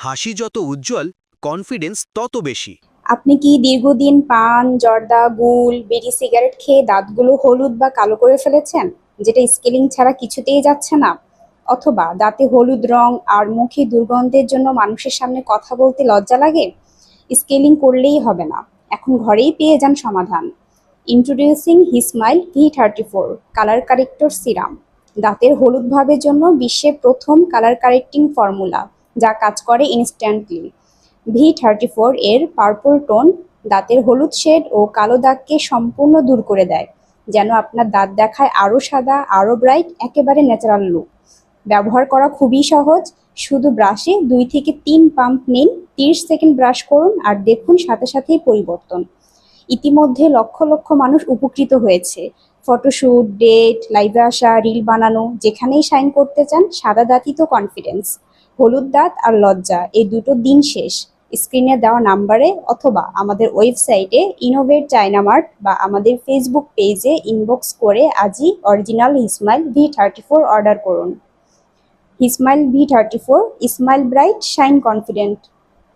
হাসি যত উজ্জ্বল কনফিডেন্স তত বেশি। আপনি কি দীর্ঘদিন পান, জর্দা, গুল, বিড়ি, সিগারেট খেয়ে দাঁতগুলো হলুদ বা কালো করে ফেলেছেন, যেটা স্কেলিং ছাড়া কিছুতেই যাচ্ছে না? অথবা দাঁতে হলুদ রং আর মুখে দুর্গন্ধের জন্য মানুষের সামনে কথা বলতে লজ্জা লাগে? স্কেলিং করলেই হবে না। এখন ঘরেই পেয়ে যান সমাধান। Introducing HiSmile V thirty four colour corrector serum দাঁতের হলুদ ভাবের জন্য বিশ্বের প্রথম কালার কারেক্টিং ফর্মুলা যা কাজ করে ইনস্ট্যান্টলি ভি থার্টি ফোর এর পার্পল টোন দাঁতের হলুদ শেড ও কালো দাগকে সম্পূর্ণ দূর করে দেয়, যেন আপনার দাঁত দেখায় আরও সাদা আরও ব্রাইট একেবারে ন্যাচারাল লুক ব্যবহার করা খুবই সহজ, শুধু ব্রাশে দুই থেকে তিন পাম্প নিন, তিরিশ সেকেন্ড ব্রাশ করুন আর দেখুন সাথে সাথেই পরিবর্তন। ইতিমধ্যে লক্ষ লক্ষ মানুষ উপকৃত হয়েছে। ফটোশ্যুট ডেট লাইভে আসা রিল বানানো, যেখানেই সাইন করতে চান, সাদা দাঁতই তো কনফিডেন্স হলুদ দাঁত আর লজ্জা, এই দুটো দিন শেষ। স্ক্রিনে দেওয়া নাম্বারে অথবা আমাদের ওয়েবসাইটে ইনোভেট চায়না মার্ট বা আমাদের ফেসবুক পেজে ইনবক্স করে আজই original HiSmile V thirty four order করুন। HiSmile V thirty four smile bright shine confident